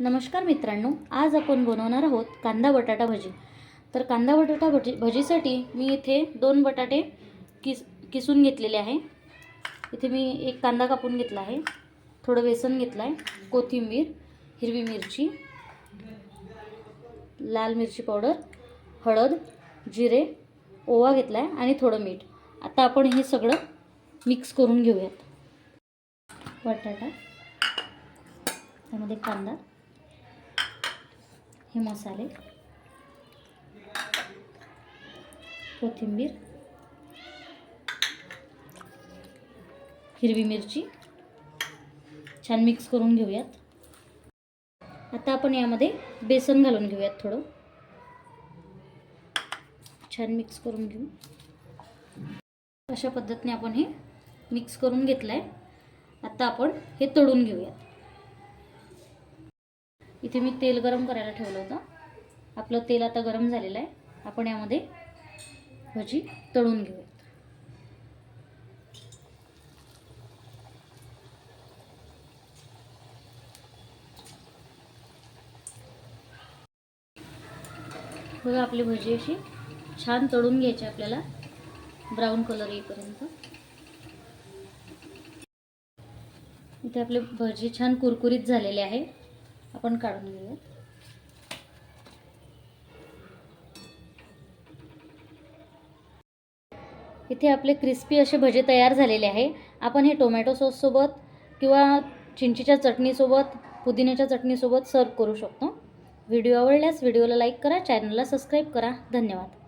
नमस्कार मित्रांनो आज आपण बनवणार आहोत कांदा बटाटा भजी. तर कांदा बटाटा भजी भजीसाठी मी इथे दोन बटाटे किस किसून घेतलेले आहे. इथे मी एक कांदा कापून घेतला आहे थोडं बेसन घेतलं आहे कोथिंबीर हिरवी मिरची लाल मिरची पावडर हळद जिरे ओवा घेतला आहे आणि थोडं मीठ. आता आपण हे सगळं मिक्स करून घेऊयात. बटाटा त्यामध्ये कांदा. हे मसाले. कोथिंबीर. हिरवी मिरची. छान मिक्स करून घेऊयात. आता आपण यामध्ये बेसन घालून घेऊयात थोडं. छान मिक्स करून घेऊ. अशा पद्धतीने आपण हे मिक्स करून घेतलं आहे आता आपण हे तळून घेऊयात. इथे मी तेल गरम करायला ठेवलं होतं. आपलं तेल आता गरम झालेलं आहे. आपण यामध्ये भजी तळून घेऊयात. बघा आपली भजी अशी छान तळून घ्यायची आपल्याला. ब्राऊन कलर येईपर्यंत. इथे आपले भजी छान कुरकुरीत झालेले आहे. आपण काढून घेऊया. इथे आपले क्रिस्पी असे भजे तयार झालेले आहे. आपण हे टोमॅटो सॉससोबत किंवा चिंचीच्या चटणीसोबत पुदिन्याच्या चटणीसोबत सर्व करू शकतो. व्हिडिओ आवडल्यास व्हिडिओला लाईक करा चॅनलला सबस्क्राईब करा. धन्यवाद.